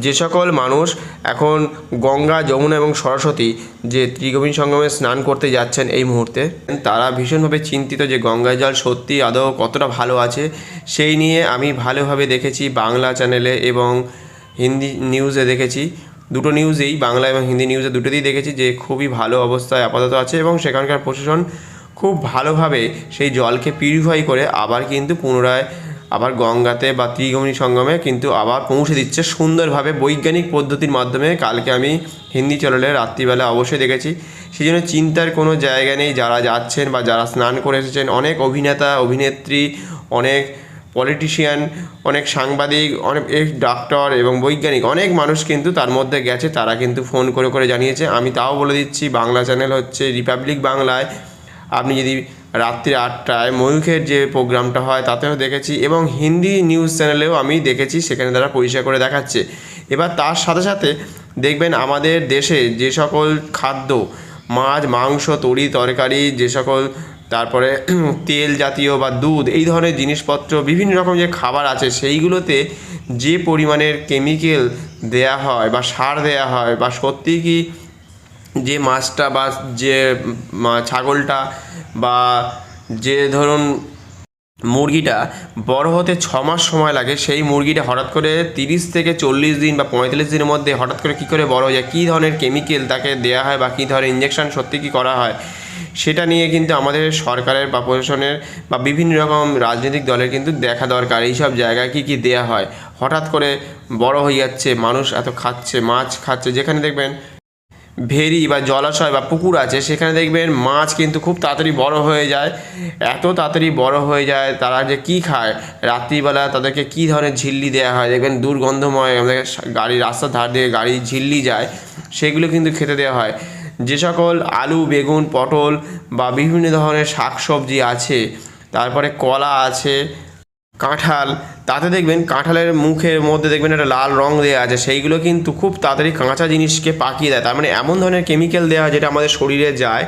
যে সকল মানুষ এখন গঙ্গা, যমুনা এবং সরস্বতী যে ত্রিবেণী সঙ্গমে স্নান করতে যাচ্ছেন এই মুহূর্তে, তারা ভীষণভাবে চিন্তিত যে গঙ্গার জল সত্যি আদৌ কতটা ভালো আছে। সেই নিয়ে আমি ভালোভাবে দেখেছি বাংলা চ্যানেলে এবং হিন্দি নিউজে দেখেছি। দুটো নিউজেই, বাংলা এবং হিন্দি নিউজে দুটোতেই দেখেছি যে খুবই ভালো অবস্থায় আপাতত আছে এবং সেখানকার প্রশাসন খুব ভালোভাবে সেই জলকে পিউরিফাই করে আবার কিন্তু পুনরায় আবার গঙ্গাতে বা ত্রিগমণি সঙ্গমে কিন্তু আবার পৌঁছে দিচ্ছে সুন্দরভাবে বৈজ্ঞানিক পদ্ধতির মাধ্যমে। কালকে আমি হিন্দি চ্যানেলে রাত্রিবেলা অবশ্যই দেখেছি। সেই জন্য চিন্তার কোনো জায়গা নেই। যারা যাচ্ছেন বা যারা স্নান করে এসেছেন, অনেক অভিনেতা, অভিনেত্রী, অনেক পলিটিশিয়ান অনেক সাংবাদিক, অনেক ডাক্তার এবং বৈজ্ঞানিক, অনেক মানুষ কিন্তু তার মধ্যে গেছে। তারা কিন্তু ফোন করে করে জানিয়েছে। আমি তাও বলে দিচ্ছি, বাংলা চ্যানেল হচ্ছে রিপাবলিক বাংলায় আপনি যদি রাত্রি আটটায় ময়ূখের যে প্রোগ্রামটা হয় তাতেও দেখেছি এবং হিন্দি নিউজ চ্যানেলেও আমি দেখেছি, সেখানে তারা পরিষ্কার করে দেখাচ্ছে। এবার তার সাথে সাথে দেখবেন আমাদের দেশে যে সকল খাদ্য, মাছ, মাংস, তরি, তরকারি, যে সকল তারপরে তেল জাতীয় বা দুধ, এই ধরনের জিনিসপত্র, বিভিন্ন রকম যে খাবার আছে, সেইগুলোতে যে পরিমাণের কেমিক্যাল দেয়া হয় বা সার দেয়া হয় বা সত্যি কি যে মাছটা বা যে ছাগলটা বা যে ধরুন মুরগিটা বড় হতে ছ মাস সময় লাগে, সেই মুরগিটা হঠাৎ করে তিরিশ থেকে চল্লিশ দিন বা পঁয়তাল্লিশ দিনের মধ্যে হঠাৎ করে কী করে বড় হয়ে যায়, কী ধরনের কেমিক্যাল তাকে দেওয়া হয় বা কী ধরনের ইঞ্জেকশন সত্যি কী করা হয়, সেটা নিয়ে কিন্তু আমাদের সরকারের বা প্রশাসনের বা বিভিন্ন রকম রাজনৈতিক দলের কিন্তু দেখা দরকার, এইসব জায়গায় কী কী দেওয়া হয়। হঠাৎ করে বড় হয়ে যাচ্ছে, মানুষ এত খাচ্ছে, মাছ খাচ্ছে, যেখানে দেখবেন ভেরি বা জলাশয় বা পুকুর আছে, সেখানে দেখবেন মাছ কিন্তু খুব তাড়াতাড়ি বড় হয়ে যায়। এত তাড়াতাড়ি বড় হয়ে যায়, তারা যে কী খায়? রাত্রিবেলা তাদেরকে কী ধরনের ঝিল্লি দেওয়া হয়? দেখবেন দুর্গন্ধময় আমাদের গাড়ি রাস্তার ধার দিয়ে গাড়ি ঝিল্লি যায়, সেগুলো কিন্তু খেতে দেওয়া হয়। যে সকল আলু, বেগুন, পটল বা বিভিন্ন ধরনের শাকসবজি আছে, তারপরে কলা আছে কাঁঠাল, তাতে দেখবেন কাঁঠালের মুখের মধ্যে দেখবেন একটা লাল রং দেওয়া আছে, সেইগুলো কিন্তু খুব তাড়াতাড়ি কাঁচা জিনিসকে পাকিয়ে দেয়। তার মানে এমন ধরনের কেমিক্যাল দেওয়া যেটা আমাদের শরীরে যায়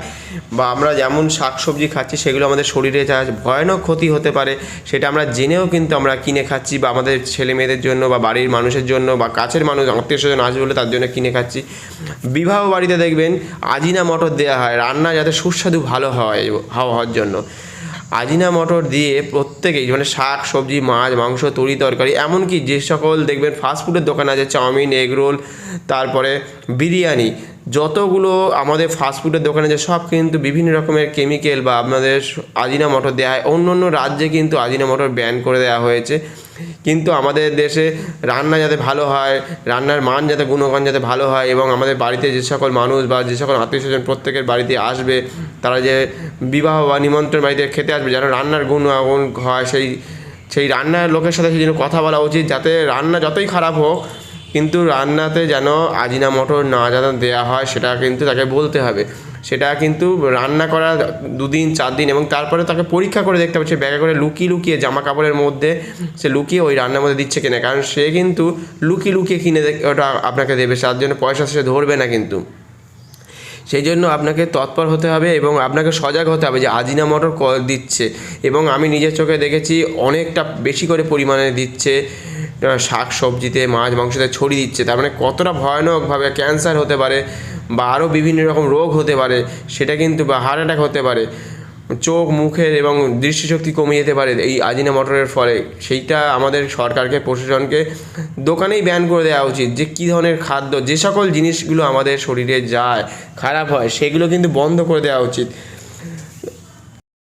বা আমরা যেমন শাকসবজি খাচ্ছি, সেগুলো আমাদের শরীরে যায়, ভয়ানক ক্ষতি হতে পারে। সেটা আমরা জেনেও কিন্তু আমরা কিনে খাচ্ছি বা আমাদের ছেলে মেয়েদের জন্য বা বাড়ির মানুষের জন্য বা কাছের মানুষ, আত্মীয় স্বজন আসবে বলে তার জন্য কিনে খাচ্ছি। বিবাহ বাড়িতে দেখবেন আজিনা মটর দেওয়া হয়, রান্না যাতে সুস্বাদু ভালো হয়, হাওয়া হওয়ার জন্য। আজিনা মটর দিয়ে প্রত্যেকেই মানে শাক, সবজি, মাছ, মাংস, তরি তরকারি, এমনকি যে সকল দেখবেন ফাস্টফুডের দোকান আছে, চাউমিন এগ রোল তারপরে বিরিয়ানি, যতগুলো আমাদের ফাস্টফুডের দোকানে যে সব কিন্তু বিভিন্ন রকমের কেমিক্যাল বা আপনাদের আজিনা মটর দেওয়া হয়। অন্য অন্য রাজ্যে কিন্তু আজিনা মটর ব্যান করে দেওয়া হয়েছে। কিন্তু আমাদের দেশে রান্না যাতে ভালো হয়, রান্নার মান যাতে গুণমান যাতে ভালো হয় এবং আমাদের বাড়িতে যে সকল মানুষ বা যে সকল আত্মীয় স্বজন প্রত্যেকের বাড়িতে আসবে, তারা যে বিবাহ বা নিমন্ত্রণ বাড়িতে খেতে আসবে, যেন রান্নার গুণ হয়, সেই সেই রান্নার লোকের সাথে সেই জন্য কথা বলা উচিত। যাতে রান্না যতই খারাপ হোক, কিন্তু রান্নাতে যেন আজিনা মটর না যেন দেওয়া হয়, সেটা কিন্তু তাকে বলতে হবে। সেটা কিন্তু রান্না করা দুদিন চার দিন এবং তারপরে তাকে পরীক্ষা করে দেখতে হবে। সে ব্যাগে করে লুকিয়ে লুকিয়ে জামা কাপড়ের মধ্যে সে লুকিয়ে ওই রান্নার মধ্যে দিচ্ছে কিনা। কারণ সে কিন্তু লুকিয়ে লুকিয়ে কিনে ওটা আপনাকে দেবে। তার জন্য পয়সা সে ধরবে না কিন্তু। সেই জন্য আপনাকে তৎপর হতে হবে এবং আপনাকে সজাগ হতে হবে যে আজিনা মটর দিচ্ছে এবং আমি নিজের চোখে দেখেছি অনেকটা বেশি করে পরিমাণে দিচ্ছে। শাক সবজিতে, মাছ, মাংসতে ছড়িয়ে দিচ্ছে। তার মানে কতটা ভয়ানকভাবে ক্যান্সার হতে পারে বা আরও বিভিন্ন রকম রোগ হতে পারে, সেটা কিন্তু বা হার্ট অ্যাটাক হতে পারে, চোখ, মুখের এবং দৃষ্টিশক্তি কমে যেতে পারে এই আজিনা মটরের ফলে। সেইটা আমাদের সরকারকে, প্রশাসনকে দোকানেই ব্যান করে দেওয়া উচিত যে কী ধরনের খাদ্য, যে সকল জিনিসগুলো আমাদের শরীরে যায়, খারাপ হয়, সেগুলো কিন্তু বন্ধ করে দেওয়া উচিত।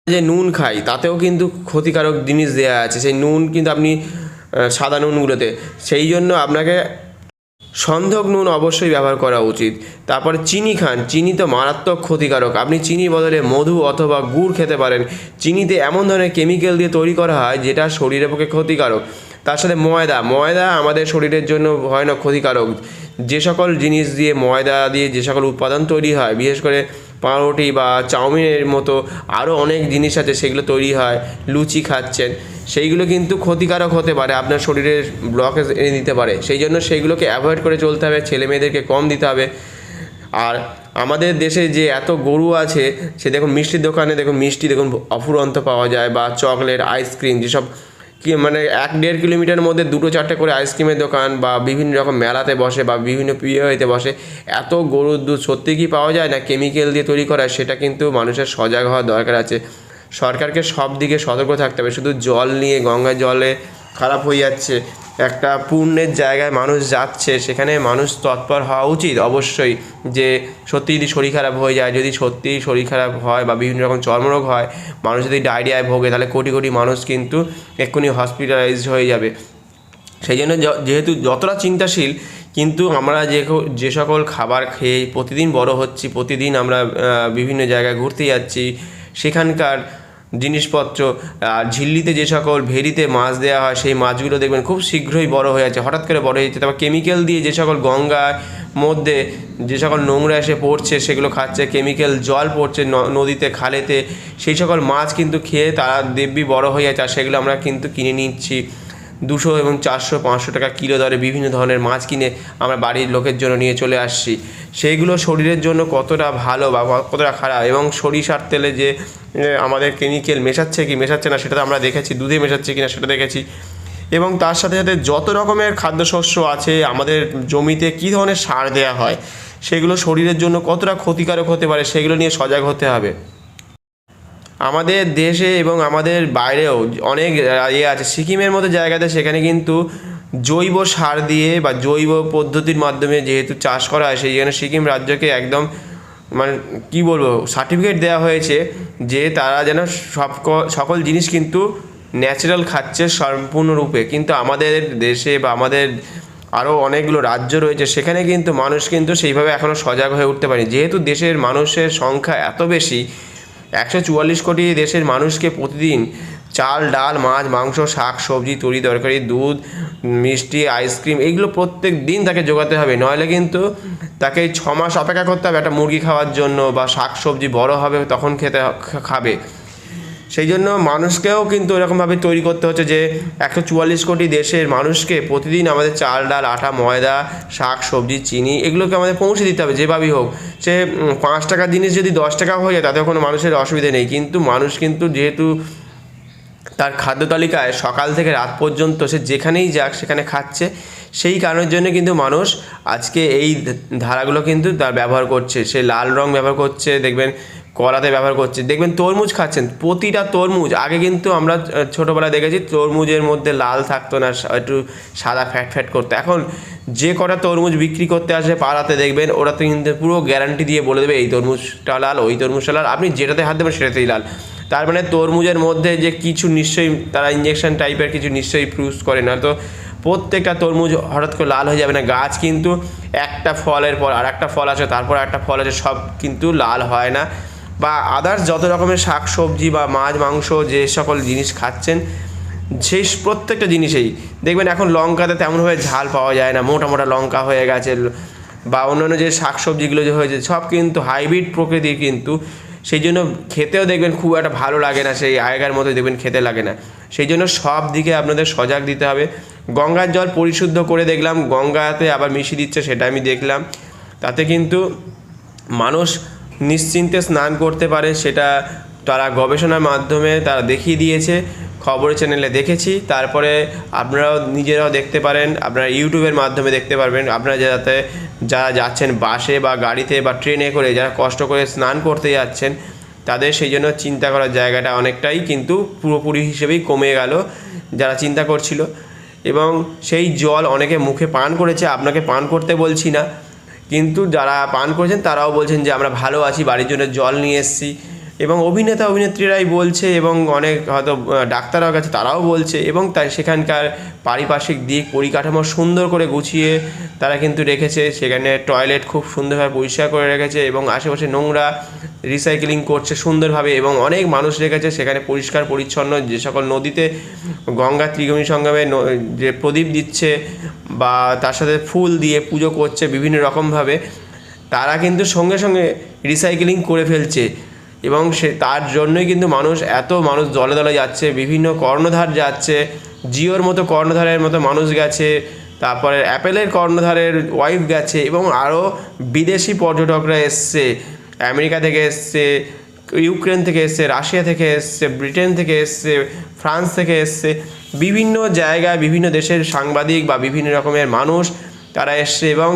যে নুন খাই, তাতেও কিন্তু ক্ষতিকারক জিনিস দেওয়া আছে। সেই নুন কিন্তু আপনি সাদা নুনগুলোতে সেই জন্য আপনাকে সন্ধক নুন অবশ্যই ব্যবহার করা উচিত। তারপরে চিনি খান। চিনি তো মারাত্মক ক্ষতিকারক। আপনি চিনি বদলে মধু অথবা গুড় খেতে পারেন। চিনিতে এমন ধরনের কেমিক্যাল দিয়ে তৈরি করা হয়, যেটা শরীরের পক্ষে ক্ষতিকারক। তার সাথে ময়দা। ময়দা আমাদের শরীরের জন্য ভয়ানক ক্ষতিকারক। যে সকল জিনিস দিয়ে ময়দা দিয়ে যে সকল উৎপাদন তৈরি হয়, বিশেষ করে পাউরুটি বা চাউমিনের মতো আরও অনেক জিনিস আছে, সেগুলো তৈরি হয়, লুচি খাচ্ছেন। সেইগুলো কিন্তু ক্ষতিকারক হতে পারে, আপনার শরীরের ব্লকেজ এনে দিতে পারে। সেই জন্য সেইগুলোকে অ্যাভয়েড করে চলতে হবে, ছেলে মেয়েদেরকে কম দিতে হবে। আর আমাদের দেশে যে এত গরু আছে, সে দেখুন মিষ্টির দোকানে, দেখুন মিষ্টি, দেখুন অফুরন্ত পাওয়া যায়, বা চকলেট, আইসক্রিম, যেসব মানে এক দেড় কিলোমিটার মধ্যে দুটো চারটে করে আইসক্রিমের দোকান বা বিভিন্ন রকম মেলাতে বসে বা বিভিন্ন পিওতে বসে, এত গরুর দুধ সত্যি কি পাওয়া যায় না কেমিক্যাল দিয়ে তৈরি করা? সেটা কিন্তু মানুষের সজাগ হওয়ার দরকার আছে। সরকারকে সব দিকে সতর্ক থাকতে হবে। শুধু জল নিয়ে গঙ্গা জলে খারাপ হয়ে যাচ্ছে। একটা পুণ্যের জায়গায় মানুষ যাচ্ছে, সেখানে মানুষ তৎপর হওয়া উচিত অবশ্যই যে সত্যি যদি শরীর খারাপ হয়ে যায়, যদি সত্যি শরীর খারাপ হয় বা বিভিন্ন রকম চর্মরোগ হয়, মানুষ যদি ডায়রিয়ায় ভোগে, তাহলে কোটি কোটি মানুষ কিন্তু এক্ষুনি হসপিটালাইজড হয়ে যাবে। সেই জন্য যেহেতু যতটা চিন্তাশীল, কিন্তু আমরা যে যে সকল খাবার খেয়ে প্রতিদিন বড় হচ্ছি, প্রতিদিন আমরা বিভিন্ন জায়গায় ঘুরতে যাচ্ছি, সেখানকার জিনিসপত্র আর ঝিল্লিতে যে সকল ভেরিতে মাছ দেওয়া হয়, সেই মাছগুলো দেখবেন খুব শীঘ্রই বড় হয়ে যাচ্ছে, হঠাৎ করে বড় হয়ে যাচ্ছে। তারপর কেমিক্যাল দিয়ে যে সকল গঙ্গার মধ্যে যে সকল নোংরা এসে পড়ছে, সেগুলো খাচ্ছে, কেমিক্যাল জল পড়ছে নদীতে, খালেতে, সেই সকল মাছ কিন্তু খেয়ে তারা দেব্যি বড় হয়ে যাচ্ছে, আর সেগুলো আমরা কিন্তু কিনে নিচ্ছি। দুশো এবং চারশো, পাঁচশো টাকা কিলো দরে বিভিন্ন ধরনের মাছ কিনে আমরা বাড়ির লোকের জন্য নিয়ে চলে আসছি। সেইগুলো শরীরের জন্য কতটা ভালো বা কতটা খারাপ এবং সরিষার তেলে যে আমাদের কেমিক্যাল মেশাচ্ছে কি মেশাচ্ছে না সেটা তো আমরা দেখেছি, দুধে মেশাচ্ছে কি না সেটা দেখেছি। এবং তার সাথে সাথে যত রকমের খাদ্যশস্য আছে, আমাদের জমিতে কী ধরনের সার দেওয়া হয়, সেগুলো শরীরের জন্য কতটা ক্ষতিকারক হতে পারে, সেগুলো নিয়ে সজাগ হতে হবে। আমাদের দেশে এবং আমাদের বাইরেও অনেক ইয়ে আছে। সিকিমের মতো জায়গাতে সেখানে কিন্তু জৈব সার দিয়ে বা জৈব পদ্ধতির মাধ্যমে যেহেতু চাষ করা হয়, সেই জন্য সিকিম রাজ্যকে একদম মানে কি বলব সার্টিফিকেট দেওয়া হয়েছে যে তারা যেন সব সকল জিনিস কিন্তু ন্যাচারাল খাচ্ছে সম্পূর্ণরূপে। কিন্তু আমাদের দেশে বা আমাদের আরও অনেকগুলো রাজ্য রয়েছে, সেখানে কিন্তু মানুষ কিন্তু সেইভাবে এখনও সজাগ হয়ে উঠতে পারেনি। যেহেতু দেশের মানুষের সংখ্যা এত বেশি একশো চুয়াল্লিশ কোটি দেশের মানুষকে প্রতিদিন চাল, ডাল, মাছ, মাংস, শাক, সবজি, তরি তরকারি, দুধ, মিষ্টি, আইসক্রিম এগুলো প্রত্যেক দিন তাকে জোগাতে হবে। নইলে কিন্তু তাকে ছ মাস অপেক্ষা করতে হবে একটা মুরগি খাওয়ার জন্য বা শাক সবজি বড় হবে তখন খেতে খাবে। সেই জন্য মানুষকেও কিন্তু এরকমভাবে তৈরি করতে হচ্ছে যে একশো চুয়াল্লিশ কোটি দেশের মানুষকে প্রতিদিন আমাদের চাল, ডাল, আটা, ময়দা, শাক, সবজি, চিনি এগুলোকে আমাদের পৌঁছে দিতে হবে, যেভাবেই হোক। সে পাঁচ টাকার জিনিস যদি দশ টাকা হয়ে যায় তাতে কোনো মানুষের অসুবিধা নেই। কিন্তু মানুষ কিন্তু যেহেতু তার খাদ্য তালিকায় সকাল থেকে রাত পর্যন্ত সে যেখানেই যাক সেখানে খাচ্ছে, সেই কারণের জন্য কিন্তু মানুষ আজকে এই ধারাগুলো কিন্তু তার ব্যবহার করছে। সে লাল রং ব্যবহার করছে, দেখবেন কলাতে ব্যবহার করছে। দেখবেন তরমুজ খাচ্ছেন, প্রতিটা তরমুজ। আগে কিন্তু আমরা ছোটোবেলায় দেখেছি তরমুজের মধ্যে লাল থাকতো না একটু সাদা ফ্যাট ফ্যাট করতো। এখন যে কটা তরমুজ বিক্রি করতে আসে পাড়াতে দেখবেন, ওরা তো কিন্তু পুরো গ্যারান্টি দিয়ে বলে দেবে, এই তরমুজটা লাল, ওই তরমুজটা লাল। আপনি যেটাতে হাত দেবেন সেটাতেই লাল। তার মানে তরমুজের মধ্যে যে কিছু নিশ্চয়ই, তারা ইঞ্জেকশন টাইপের কিছু নিশ্চয়ই প্রুজ করে। না তো প্রত্যেকটা তরমুজ হঠাৎ করে লাল হয়ে যাবে না। গাছ কিন্তু একটা ফলের পর আর একটা ফল আছে তারপর একটা ফল আছে সব কিন্তু লাল হয় না। বা আদার্স যত রকমের শাক, সবজি বা মাছ, মাংস যে সকল জিনিস খাচ্ছেন, সেই প্রত্যেকটা জিনিসেই। দেখবেন এখন লঙ্কাতে তেমনভাবে ঝাল পাওয়া যায় না, মোটা মোটা লঙ্কা হয়ে গেছে, বা অন্যান্য যে শাক সবজিগুলো যে হয়েছে, সব কিন্তু হাইব্রিড প্রকৃতির কিন্তু সেই জন্য খেতেও দেখবেন খুব একটা ভালো লাগে না, সেই আগেকার মতো দেখবেন খেতে লাগে না। সেই জন্য সব দিকে আপনাদের সজাগ দিতে হবে। গঙ্গার জল পরিশুদ্ধ করে দেখলাম, গঙ্গাতে আবার মিশিয়ে দিচ্ছে, সেটা আমি দেখলাম। তাতে কিন্তু মানুষ নিশ্চিন্তে স্নান করতে পারে, সেটা তারা গবেষণার মাধ্যমে তারা দেখিয়ে দিয়েছে, খবরের চ্যানেলে দেখেছি। তারপরে আপনারাও নিজেরাও দেখতে পারেন, আপনারা ইউটিউবের মাধ্যমে দেখতে পারবেন। আপনারা যাতে, যারা যাচ্ছেন বাসে বা গাড়িতে বা ট্রেনে করে, যারা কষ্ট করে স্নান করতে যাচ্ছেন, তাদের সেই জন্য চিন্তা করার জায়গাটা অনেকটাই কিন্তু পুরোপুরি হিসেবেই কমে গেল, যারা চিন্তা করছিল। এবং সেই জল অনেকে মুখে পান করেছে, আপনাকে পান করতে বলছি না। কিন্তু যারা পান করেছেন তারাও বলছেন যে আমরা ভালো আছি, বাড়ির জন্য জল নিয়ে এসেছি। এবং অভিনেতা অভিনেত্রীরাই বলছে এবং অনেক হয়তো ডাক্তাররাও গেছে, তারাও বলছে এবং তাই সেখানকার পারিপার্শ্বিক দিক পরিকাঠামো সুন্দর করে গুছিয়ে তারা কিন্তু রেখেছে। সেখানে টয়লেট খুব সুন্দরভাবে পরিষ্কার করে রেখেছে এবং আশেপাশে নোংরা রিসাইকেলিং করছে সুন্দরভাবে এবং অনেক মানুষ রেখেছে। সেখানে পরিষ্কার, পরিচ্ছন্ন যে সকল নদীতে গঙ্গা ত্রিগমী ন- যে প্রদীপ দিচ্ছে বা তার সাথে ফুল দিয়ে পুজো করছে বিভিন্ন রকমভাবে, তারা কিন্তু সঙ্গে সঙ্গে রিসাইকেলিং করে ফেলছে। এবং সে তার জন্যই কিন্তু মানুষ এত মানুষ দলে দলে যাচ্ছে, বিভিন্ন কর্ণধার যাচ্ছে, জিওর মতো কর্ণধারের মতো মানুষ গেছে, তারপরে অ্যাপেলের কর্ণধারের ওয়াইফ গেছে এবং আরও বিদেশি পর্যটকরা এসছে, আমেরিকা থেকে এসছে, ইউক্রেন থেকে এসছে, রাশিয়া থেকে এসছে, ব্রিটেন থেকে এসছে, ফ্রান্স থেকে এসছে, বিভিন্ন জায়গায়, বিভিন্ন দেশের সাংবাদিক বা বিভিন্ন রকমের মানুষ তারা এসছে এবং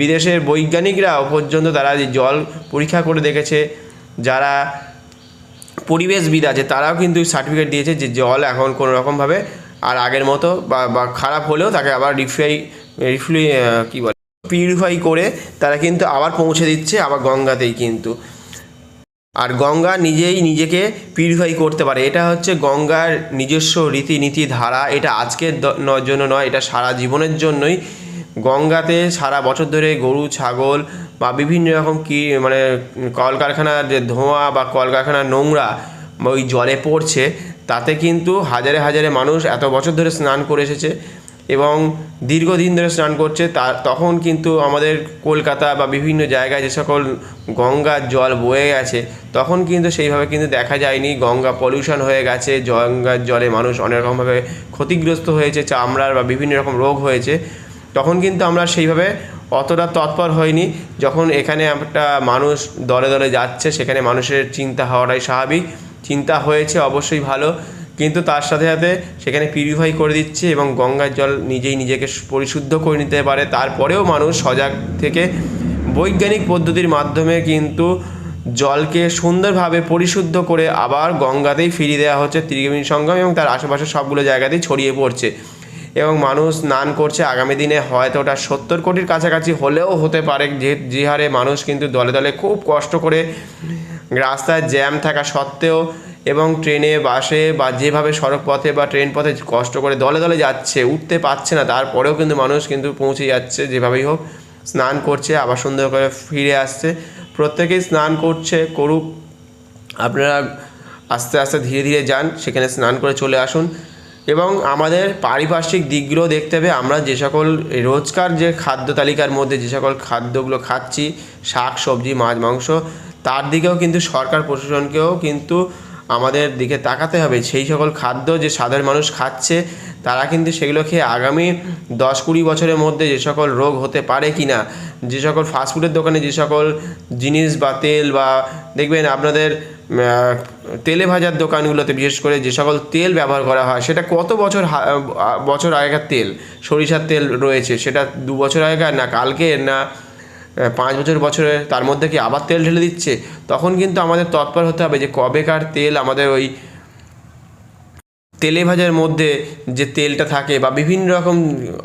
বিদেশের বৈজ্ঞানিকরাও পর্যন্ত তারা জল পরীক্ষা করে দেখেছে। যারা পরিবেশবিদ আছে, তারাও কিন্তু সার্টিফিকেট দিয়েছে যে জল এখন কোনো রকমভাবে আর আগের মতো বা খারাপ হলেও তাকে আবার রিফাই রিফ্লুই কী বলে পিউরিফাই করে তারা কিন্তু আবার পৌঁছে দিচ্ছে আবার গঙ্গাতেই কিন্তু। আর গঙ্গা নিজেই নিজেকে পিউরিফাই করতে পারে। এটা হচ্ছে গঙ্গার নিজস্ব রীতিনীতি ধারা। এটা আজকের জন্য নয়, এটা সারা জীবনের জন্যই গঙ্গাতে সারা বছর ধরে গরু, ছাগল বা বিভিন্ন রকম কি মানে কলকারখানার যে ধোঁয়া বা কলকারখানার নোংরা ওই জলে পড়ছে, তাতে কিন্তু হাজারে হাজারে মানুষ এত বছর ধরে স্নান করে এসেছে এবং দীর্ঘদিন ধরে স্নান করছে তার তখন কিন্তু আমাদের কলকাতা বা বিভিন্ন জায়গায় যে সকল গঙ্গার জল বয়ে গেছে, তখন কিন্তু সেইভাবে কিন্তু দেখা যায়নি। গঙ্গা পলিউশন হয়ে গেছে, গঙ্গার জলে মানুষ অনেক রকমভাবে ক্ষতিগ্রস্ত হয়েছে, চামড়ার বা বিভিন্ন রকম রোগ হয়েছে। তখন কিন্তু আমরা সেইভাবে অতটা তৎপর হয়নি যখন এখানে একটা মানুষ দলে দলে যাচ্ছে, সেখানে মানুষের চিন্তা হওয়াটাই স্বাভাবিক। চিন্তা হয়েছে অবশ্যই ভালো, কিন্তু তার সাথে সাথে সেখানে পিউরিফাই করে দিচ্ছে এবং গঙ্গার জল নিজেই নিজেকে পরিশুদ্ধ করে নিতে পারে। তারপরেও মানুষ সজাগ থেকে বৈজ্ঞানিক পদ্ধতির মাধ্যমে কিন্তু জলকে সুন্দরভাবে পরিশুদ্ধ করে আবার গঙ্গাতেই ফিরিয়ে দেওয়া হচ্ছে। ত্রিবেণী সঙ্গম এবং তার আশেপাশে সবগুলো জায়গাতেই ছড়িয়ে পড়ছে। এবং মানুষ স্নান করছে আগামী দিনে। হয়তো ওটা সত্তর কোটির কাছাকাছি হলেও হতে পারে। যে যে হারে মানুষ কিন্তু দলে দলে খুব কষ্ট করে রাস্তায় জ্যাম থাকা সত্ত্বেও এবং ট্রেনে, বাসে বা যেভাবে সড়ক পথে বা ট্রেন পথে কষ্ট করে দলে দলে যাচ্ছে, উঠতে পারছে না, তারপরেও কিন্তু মানুষ কিন্তু পৌঁছে যাচ্ছে যেভাবেই হোক। স্নান করছে, আবার সুন্দর করে ফিরে আসছে। প্রত্যেকেই স্নান করছে, করুক। আপনারা আস্তে আস্তে ধীরে ধীরে যান, সেখানে স্নান করে চলে আসুন। এবং আমাদের পারিপার্শ্বিক দিকগুলো দেখতে হবে। আমরা যে সকল রোজকার যে খাদ্য তালিকার মধ্যে যে সকল খাদ্যগুলো খাচ্ছি, শাক, সবজি, মাছ, মাংস, তার দিকেও কিন্তু সরকার প্রশাসনকেও কিন্তু আমাদের দিকে তাকাতে হবে। সেই সকল খাদ্য যে সাধারণ মানুষ খাচ্ছে, তারা কিন্তু সেগুলো খেয়ে আগামী দশ কুড়ি বছরের মধ্যে যে সকল রোগ হতে পারে কি না যে সকল ফাস্টফুডের দোকানে যে সকল জিনিস বা তেল বা, দেখবেন আপনাদের তেলে ভাজার দোকানগুলোতে, বিশেষ করে যে সকল তেল ব্যবহার করা হয়, সেটা কত বছর বছর আগেকার তেল? সরিষার তেল রয়েছে, সেটা দু বছর আগেকার না কালকে, না পাঁচ বছর বছরে তার মধ্যে কি আবার তেল ঢেলে দিচ্ছে? তখন কিন্তু আমাদের তৎপর হতে হবে যে কবেকার তেল আমাদের ওই তেলে ভাজার মধ্যে যে তেলটা থাকে বা বিভিন্ন রকম,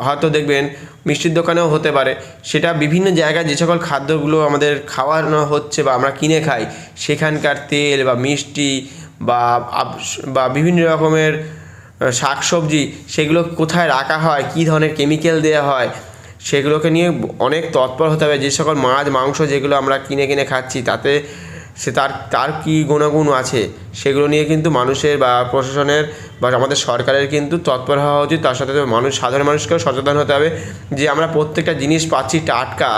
হয়তো দেখবেন মিষ্টির দোকানেও হতে পারে, সেটা বিভিন্ন জায়গায় যে সকল খাদ্যগুলো আমাদের খাওয়ানো হচ্ছে বা আমরা কিনে খাই, সেখানকার তেল বা মিষ্টি বা বা বিভিন্ন রকমের শাক সবজি সেগুলো কোথায় রাখা হয়, কী ধরনের কেমিক্যাল দেওয়া হয়, সেগুলোকে নিয়ে অনেক তৎপর হতে হবে। যে সকল মাছ, মাংস যেগুলো আমরা কিনে কিনে খাচ্ছি, তাতে সে তার তার কী গুণাগুণ আছে সেগুলো নিয়ে কিন্তু মানুষের বা প্রশাসনের বা আমাদের সরকারের কিন্তু তৎপর হওয়া উচিত। তার সাথে মানুষ, সাধারণ মানুষকেও সচেতন হতে হবে যে আমরা প্রত্যেকটা জিনিস পাচ্ছি টাটকা।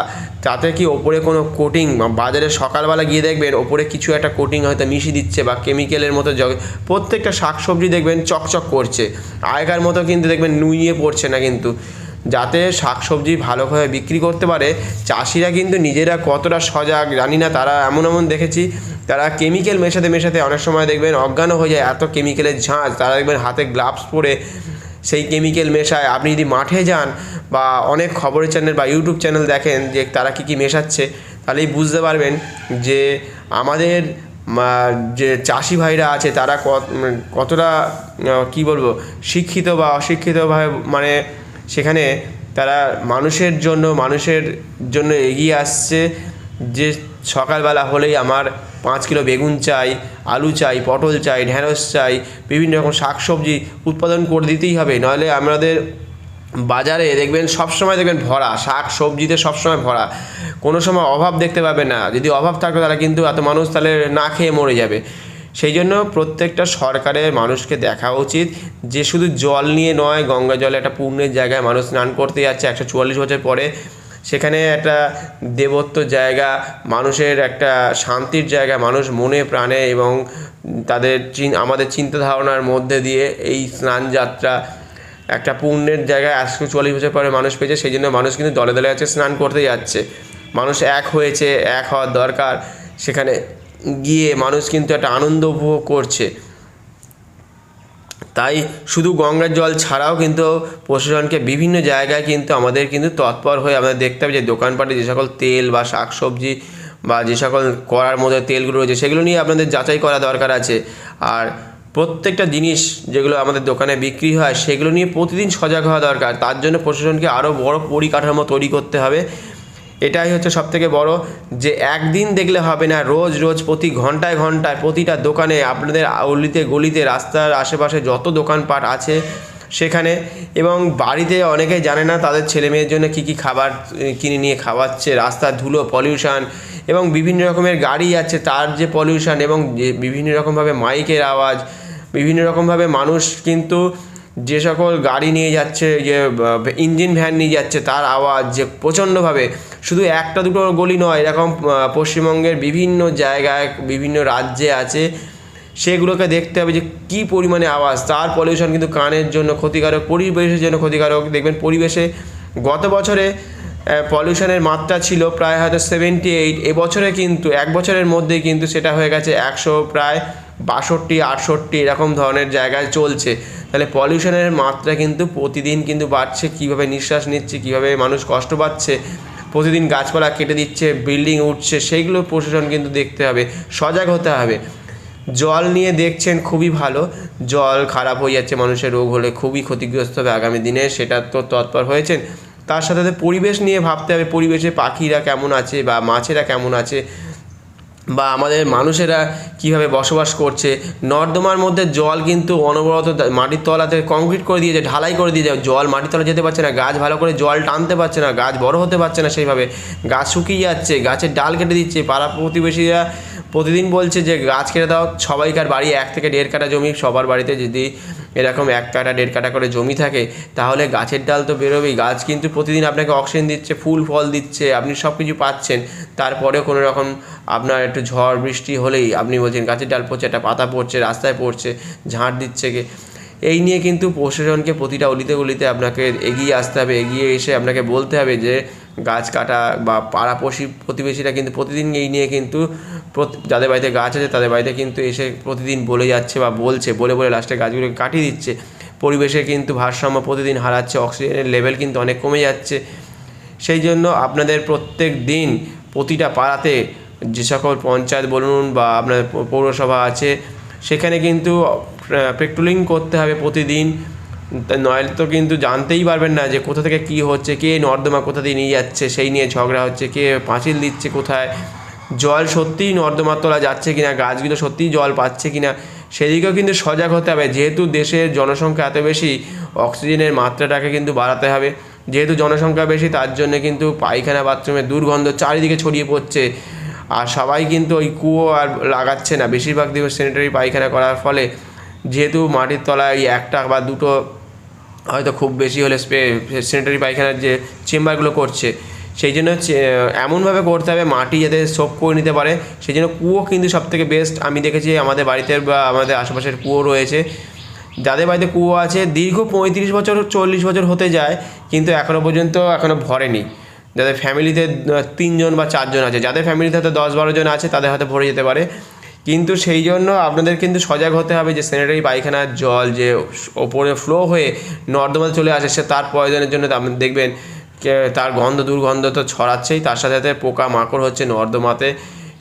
তাতে কি ওপরে কোনো কোটিং বাজারে সকালবেলা গিয়ে দেখবেন ওপরে কিছু একটা কোটিং হয়তো মিশিয়ে দিচ্ছে বা কেমিক্যালের মতো জগ প্রত্যেকটা শাকসবজি দেখবেন চকচক করছে। আগেকার মতো কিন্তু দেখবেন নুইয়ে পড়ছে না কিন্তু। যাতে শাকসবজি ভালোভাবে বিক্রি করতে পারে। চাষিরা কিন্তু নিজেরা কতটা সজাগ জানি না, তারা এমন এমন দেখেছি। তারা কেমিক্যাল মেশাতে মেশাতে অনেক সময় দেখবেন অজ্ঞানও হয়ে যায়, এত কেমিক্যালের ঝাঁজ। তারা দেখবেন হাতে গ্লাভস পরে সেই কেমিক্যাল মেশায়। আপনি যদি মাঠে যান বা অনেক খবরের চ্যানেল বা ইউটিউব চ্যানেল দেখেন যে তারা কী কী মেশাচ্ছে, তাহলেই বুঝতে পারবেন যে আমাদের যে চাষি ভাইরা আছে, তারা কত কতটা কি বলব, শিক্ষিত বা অশিক্ষিতভাবে মানে সেখানে তারা মানুষের জন্য মানুষের জন্য এগিয়ে আসছে। যে সকালবেলা হলেই আমার পাঁচ কিলো বেগুন চাই, আলু চাই, পটল চাই ঢ্যাঁড়স চাই, বিভিন্ন রকম শাকসবজি উৎপাদন করে দিতেই হবে। নইলে আমাদের বাজারে দেখবেন সবসময় দেখবেন ভরা শাক সবজিতে সবসময় ভরা। কোনো সময় অভাব দেখতে পাবে না। যদি অভাব থাকবে তাহলে কিন্তু এত মানুষ তাহলে না খেয়ে মরে যাবে। সেই জন্য প্রত্যেকটা সরকারের মানুষকে দেখা উচিত যে শুধু জল নিয়ে নয়, গঙ্গা জলে একটা পুণ্যের জায়গায় মানুষ স্নান করতে যাচ্ছে একশো চুয়াল্লিশ বছর পরে। সেখানে একটা দেবত্ব জায়গা, মানুষের একটা শান্তির জায়গা, মানুষ মনে প্রাণে এবং তাদের আমাদের চিন্তা ধারণার মধ্যে দিয়ে এই স্নান যাত্রা একটা পুণ্যের জায়গায় একশো চুয়াল্লিশ বছর পরে মানুষ পেয়েছে। সেই জন্য মানুষ কিন্তু দলে দলে যাচ্ছে স্নান করতে যাচ্ছে। মানুষ এক হয়েছে, এক হওয়ার দরকার। সেখানে গিয়ে মানুষ কিন্তু একটা আনন্দ উপভোগ করছে। তাই শুধু গঙ্গার জল ছাড়াও কিন্তু প্রশাসনকে বিভিন্ন জায়গায় কিন্তু আমাদের কিন্তু তৎপর হয়ে আমাদের দেখতে হবে যে দোকানপাটে যে সকল তেল বা শাকসবজি বা যে সকল করার মধ্যে তেলগুলো রয়েছে, সেগুলো নিয়ে আপনাদের যাচাই করা দরকার আছে। আর প্রত্যেকটা জিনিস যেগুলো আমাদের দোকানে বিক্রি হয়, সেগুলো নিয়ে প্রতিদিন সজাগ হওয়া দরকার। তার জন্য প্রশাসনকে আরও বড় পরিকাঠামো তৈরি করতে হবে। এটাই হচ্ছে সব থেকে বড় যে একদিন দেখলে হবে না, রোজ রোজ প্রতি ঘন্টায় ঘন্টায় প্রতিটা দোকানে আপনাদের অলিতে গলিতে, রাস্তার আশেপাশে যত দোকানপাট আছে সেখানে এবং বাড়িতে অনেকেই জানে না তাদের ছেলে মেয়ের জন্য কী কী খাবার কিনে নিয়ে খাওয়াচ্ছে, রাস্তার ধুলো পলিউশন এবং বিভিন্ন রকমের গাড়ি আছে তার যে পলিউশন এবং বিভিন্ন রকমভাবে মাইকের আওয়াজ, বিভিন্ন রকমভাবে মানুষ কিন্তু যে সকল গাড়ি নিয়ে যাচ্ছে, যে ইঞ্জিন ভ্যান নিয়ে যাচ্ছে, তার আওয়াজ যে প্রচণ্ডভাবে, শুধু একটা দুটো গলি নয়, এরকম পশ্চিমবঙ্গের বিভিন্ন জায়গায় বিভিন্ন রাজ্যে আছে, সেগুলোকে দেখতে হবে যে কী পরিমাণে আওয়াজ। তার পলিউশন কিন্তু কানের জন্য ক্ষতিকারক, পরিবেশের জন্য ক্ষতিকারক। দেখবেন পরিবেশে গত বছরে পলিউশনের মাত্রা ছিল প্রায় হয়তো সেভেন্টি এইট এবছরে কিন্তু, এক বছরের মধ্যেই কিন্তু সেটা হয়ে গেছে একশো প্রায় বাষট্টি, আটষট্টি, এরকম ধরনের জায়গায় চলছে। তাহলে পলিউশনের মাত্রা কিন্তু প্রতিদিন কিন্তু বাড়ছে। কীভাবে নিঃশ্বাস নিচ্ছে, কীভাবে মানুষ কষ্ট পাচ্ছে, প্রতিদিন গাছপালা কেটে দিচ্ছে বিল্ডিং উঠছে সেইগুলো প্রশাসন কিন্তু দেখতে হবে, সজাগ হতে হবে। জল নিয়ে দেখছেন খুবই ভালো, জল খারাপ হয়ে যাচ্ছে, মানুষের রোগ হলে খুবই ক্ষতিগ্রস্ত হবে আগামী দিনে, সেটা তো তৎপর হয়েছেন। তার সাথে সাথে পরিবেশ নিয়ে ভাবতে হবে, পরিবেশে পাখিরা কেমন আছে বা মাছেরা কেমন আছে বা আমাদের মানুষেরা কীভাবে বসবাস করছে, নর্দমার মধ্যে জল কিন্তু অনবরত মাটির তলাতে কংক্রিট করে দিয়েছে, ঢালাই করে দিয়েছে, জল মাটির তলা যেতে পারছে না, গাছ ভালো করে জল টানতে পারছে না, গাছ বড় হতে পারছে না সেইভাবে, গাছ শুকিয়ে যাচ্ছে, গাছের ডাল কেটে দিচ্ছে, পাড়া প্রতিবেশীরা প্রতিদিন বলছে যে গাছ কেটে দাও, সবাইকার বাড়ি এক থেকে দেড় কাটা জমি, সবার বাড়িতে যদি এরকম এক কাটা, দেড় কাটা করে জমি থাকে, তাহলে গাছের ডাল তো বেরোবেই। গাছ কিন্তু প্রতিদিন আপনাকে অক্সিজেন দিচ্ছে, ফুল ফল দিচ্ছে, আপনি সব কিছু পাচ্ছেন। তারপরেও কোনো রকম আপনার একটু ঝড়, বৃষ্টি হলেই আপনি বলছেন গাছের ডাল পড়ছে, একটা পাতা পড়ছে, রাস্তায় পড়ছে, ঝাঁট দিচ্ছে কে। এই নিয়ে কিন্তু প্রশাসনকে প্রতিটা অলিতে গলিতে আপনাকে এগিয়ে আসতে হবে, এগিয়ে এসে আপনাকে বলতে হবে যে গাছ কাটা বা পাড়াপড়শি প্রতিবেশীরা কিন্তু প্রতিদিন এই নিয়ে কিন্তু যাদের বাড়িতে গাছ আছে তাদের বাড়িতে কিন্তু এসে প্রতিদিন বলে যাচ্ছে বা বলছে, বলে বলে লাস্টে গাছগুলোকে কাটিয়ে দিচ্ছে। পরিবেশে কিন্তু ভারসাম্য প্রতিদিন হারাচ্ছে অক্সিজেনের লেভেল কিন্তু অনেক কমে যাচ্ছে। সেই জন্য আপনাদের প্রত্যেক দিন প্রতিটা পাড়াতে যে সকল পঞ্চায়েত বলুন বা আপনার পৌরসভা আছে, সেখানে কিন্তু পেট্রোলিং করতে হবে প্রতিদিন। তা তো কিন্তু জানতেই পারবেন না যে কোথা থেকে কী হচ্ছে, কে নর্দমা কোথা দিয়ে নিয়ে যাচ্ছে, সেই নিয়ে ঝগড়া হচ্ছে, কে পাঁচিল দিচ্ছে কোথায়? জল সত্যিই নর্দমার তলা যাচ্ছে কিনা, গাছগুলো সত্যিই জল পাচ্ছে কিনা, সেদিকেও কিন্তু সজাগ হতে হবে। যেহেতু দেশের জনসংখ্যা এত বেশি, অক্সিজেনের মাত্রাটাকে কিন্তু বাড়াতে হবে। যেহেতু জনসংখ্যা বেশি, তার জন্য কিন্তু পায়খানা বাথরুমের দুর্গন্ধ চারিদিকে ছড়িয়ে পড়ছে। আর সবাই কিন্তু ওই কুয়ো আর লাগাচ্ছে না। বেশিরভাগ দিবস স্যানিটারি পায়খানা করার ফলে যেহেতু মাটির তলায় একটা বা দুটো হয়তো খুব বেশি হলে স্যানিটারি পায়খানার যে চেম্বারগুলো করছে, সেই জন্য এমনভাবে করতে হবে মাটি যাতে সোপ করে নিতে পারে। সেই জন্য কুয়ো কিন্তু সব থেকে বেস্ট আমি দেখেছি আমাদের বাড়িতে বা আমাদের আশেপাশের কুয়ো রয়েছে। যাদের বাড়িতে কুয়ো আছে, দীর্ঘ পঁয়ত্রিশ বছর, চল্লিশ বছর হতে যায়, কিন্তু এখনও পর্যন্ত এখনও ভরেনি। যাদের ফ্যামিলিতে তিনজন বা চারজন আছে, যাদের ফ্যামিলিতে হয়তো দশ বারো জন আছে, তাদের হয়তো ভরে যেতে পারে। কিন্তু সেই জন্য আপনাদের কিন্তু সজাগ হতে হবে যে স্যানিটারি পায়খানার জল যে ওপরে ফ্লো হয়ে নর্দমাতে চলে আসে, সে তার প্রয়োজনের জন্য আপনি দেখবেন তার গন্ধ, দুর্গন্ধ তো ছড়াচ্ছেই, তার সাথে সাথে পোকা মাকড় হচ্ছে নর্দমাতে।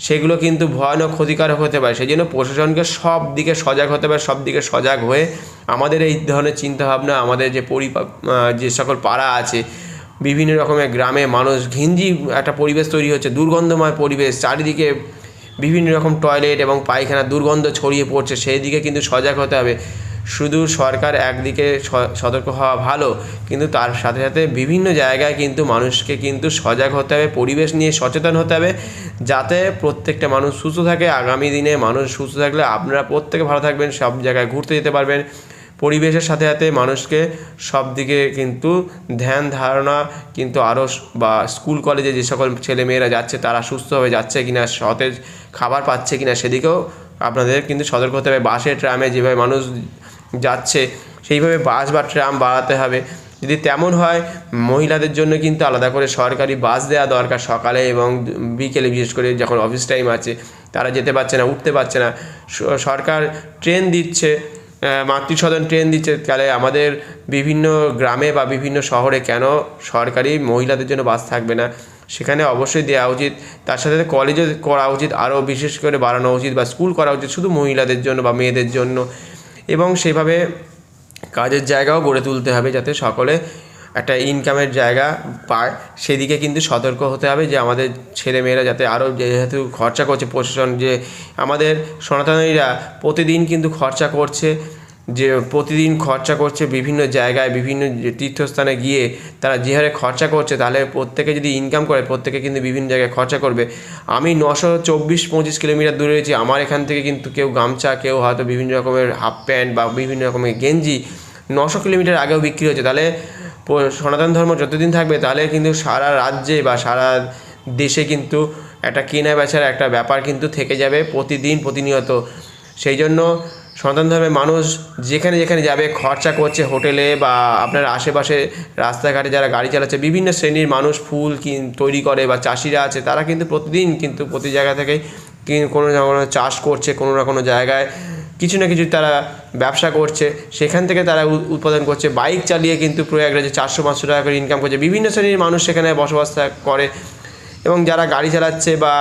সেগুলো কিন্তু ভয়ানক ক্ষতিকারক হতে পারে। সেই জন্য প্রশাসনকে সব দিকে সজাগ হতে পারে সব দিকে সজাগ হয়ে আমাদের এই ধরনের চিন্তাভাবনা, আমাদের যে পরি যে সকল পাড়া আছে, বিভিন্ন রকমের গ্রামে মানুষ, ঘিঞ্জি একটা পরিবেশ তৈরি হচ্ছে, দুর্গন্ধময় পরিবেশ, চারিদিকে বিভিন্ন রকম টয়লেট এবং পায়খানা দুর্গন্ধ ছড়িয়ে পড়ছে সেই দিকে কিন্তু সজাগ হতে হবে। শুধু সরকার একদিকে সতর্ক হওয়া ভালো, কিন্তু তার সাথে সাথে বিভিন্ন জায়গায় কিন্তু মানুষকে কিন্তু সজাগ হতে হবে, পরিবেশ নিয়ে সচেতন হতে হবে, যাতে প্রত্যেকটা মানুষ সুস্থ থাকে। আগামী দিনে মানুষ সুস্থ থাকলে আপনারা প্রত্যেকে ভালো থাকবেন, সব জায়গায় ঘুরতে যেতে পারবেন। পরিবেশের সাথে সাথে মানুষকে সব দিকে কিন্তু ধ্যান ধারণা কিন্তু আরও বা স্কুল কলেজে যে সকল ছেলেমেয়েরা যাচ্ছে, তারা সুস্থভাবে যাচ্ছে কিনা সতেজ খাবার পাচ্ছে কিনা সেদিকেও আপনাদের কিন্তু সতর্ক হতে হবে। বাসে, ট্রামে যেভাবে মানুষ যাচ্ছে, সেইভাবে বাস বা ট্রাম বাড়াতে হবে। যদি তেমন হয়, মহিলাদের জন্য কিন্তু আলাদা করে সরকারি বাস দেওয়া দরকার সকালে এবং বিকেলে, বিশেষ করে যখন অফিস টাইম আছে, তারা যেতে পারছে না, উঠতে পারছে না। সরকার ট্রেন দিচ্ছে মাতৃসদন ট্রেন দিচ্ছে। তাহলে আমাদের বিভিন্ন গ্রামে বা বিভিন্ন শহরে কেন সরকারি মহিলাদের জন্য বাস থাকবে না? সেখানে অবশ্যই দেওয়া উচিত। তার সাথে কলেজও করা উচিত, আরও বিশেষ করে বাড়ানো উচিত বা স্কুল করা উচিত শুধু মহিলাদের জন্য বা মেয়েদের জন্য। এবং সেভাবে কাজের জায়গাও গড়ে তুলতে হবে যাতে সকলে একটা ইনকামের জায়গা পায়। সেদিকে কিন্তু সতর্ক হতে হবে যে আমাদের ছেলেমেয়েরা যাতে আরও যেহেতু খরচা করছে প্রশাসন যে আমাদের সনাতনীরা প্রতিদিন কিন্তু খরচা করছে। যে প্রতিদিন খরচা করছে বিভিন্ন জায়গায়, বিভিন্ন তীর্থস্থানে গিয়ে তারা যে হারে খরচা করছে, তাহলে প্রত্যেকে যদি ইনকাম করে, প্রত্যেকে কিন্তু বিভিন্ন জায়গায় খরচা করবে। আমি নশো চব্বিশ পঁচিশ কিলোমিটার দূরে রয়েছি, আমার এখান থেকে কিন্তু কেউ গামছা, কেউ হয়তো বিভিন্ন রকমের হাফ প্যান্ট বা বিভিন্ন রকমের গেঞ্জি নশো কিলোমিটার আগেও বিক্রি হচ্ছে তাহলে সনাতন ধর্ম যতদিন থাকবে, তাহলে কিন্তু সারা রাজ্যে বা সারা দেশে কিন্তু একটা কেনা বেচার একটা ব্যাপার কিন্তু থেকে যাবে প্রতিদিন প্রতিনিয়ত। সেই জন্য সনাতন ধর্মের মানুষ যেখানে যেখানে যাবে, খরচা করছে হোটেলে বা আপনার আশেপাশে রাস্তাঘাটে যারা গাড়ি চালাচ্ছে, বিভিন্ন শ্রেণির মানুষ ফুল কিন, তৈরি করে বা চাষিরা আছে, তারা কিন্তু প্রতিদিন কিন্তু প্রতি জায়গা থেকে কোনো না কোনো চাষ করছে, কোনো না কোনো জায়গায়। কিছু না কিছু তারা ব্যবসা করছে, সেখান থেকে তারা উৎপাদন করছে। বাইক চালিয়ে কিন্তু প্রয়াগরাজে চারশো, পাঁচশো টাকা করে ইনকাম করছে। বিভিন্ন শ্রেণির মানুষ সেখানে বসবাস করে এবং যারা গাড়ি চালাচ্ছে বা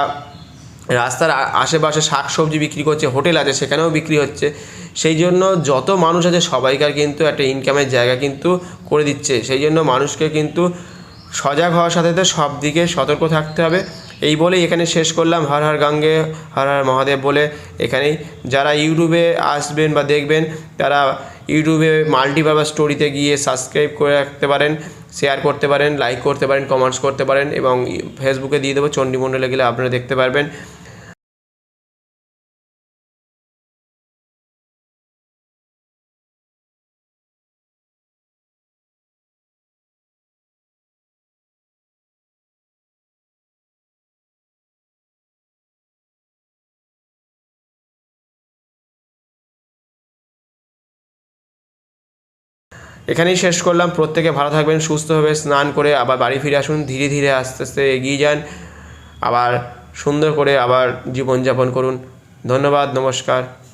রাস্তার আশেপাশে শাক সবজি বিক্রি করছে, হোটেল আছে, সেখানেও বিক্রি হচ্ছে। সেই জন্য যত মানুষ আছে, সবাইকার কিন্তু একটা ইনকামের জায়গা কিন্তু করে দিচ্ছে। সেই জন্য মানুষকে কিন্তু সজাগ হওয়ার সাথে সাথে সব দিকে সতর্ক থাকতে হবে। এই বলেই এখানে শেষ করলাম। হর হর গঙ্গে, হর হর মহাদেব বলে এখানেই। যারা ইউটিউবে আসবেন বা দেখবেন, তারা ইউটিউবে মাল্টিপারপাস স্টোরিতে গিয়ে সাবস্ক্রাইব করে রাখতে পারেন শেয়ার করতে পারেন লাইক করতে পারেন কমেন্টস করতে পারেন এবং ফেসবুকে দিয়ে দেবো, চণ্ডীমণ্ডলে গেলে আপনারা দেখতে পারবেন। এখানেই শেষ করলাম। প্রত্যেকে ভালো থাকবেন সুস্থভাবে স্নান করে আবার বাড়ি ফিরে আসুন। ধীরে ধীরে আস্তে আস্তে এগিয়ে যান। আবার সুন্দর করে আবার জীবনযাপন করুন। ধন্যবাদ, নমস্কার।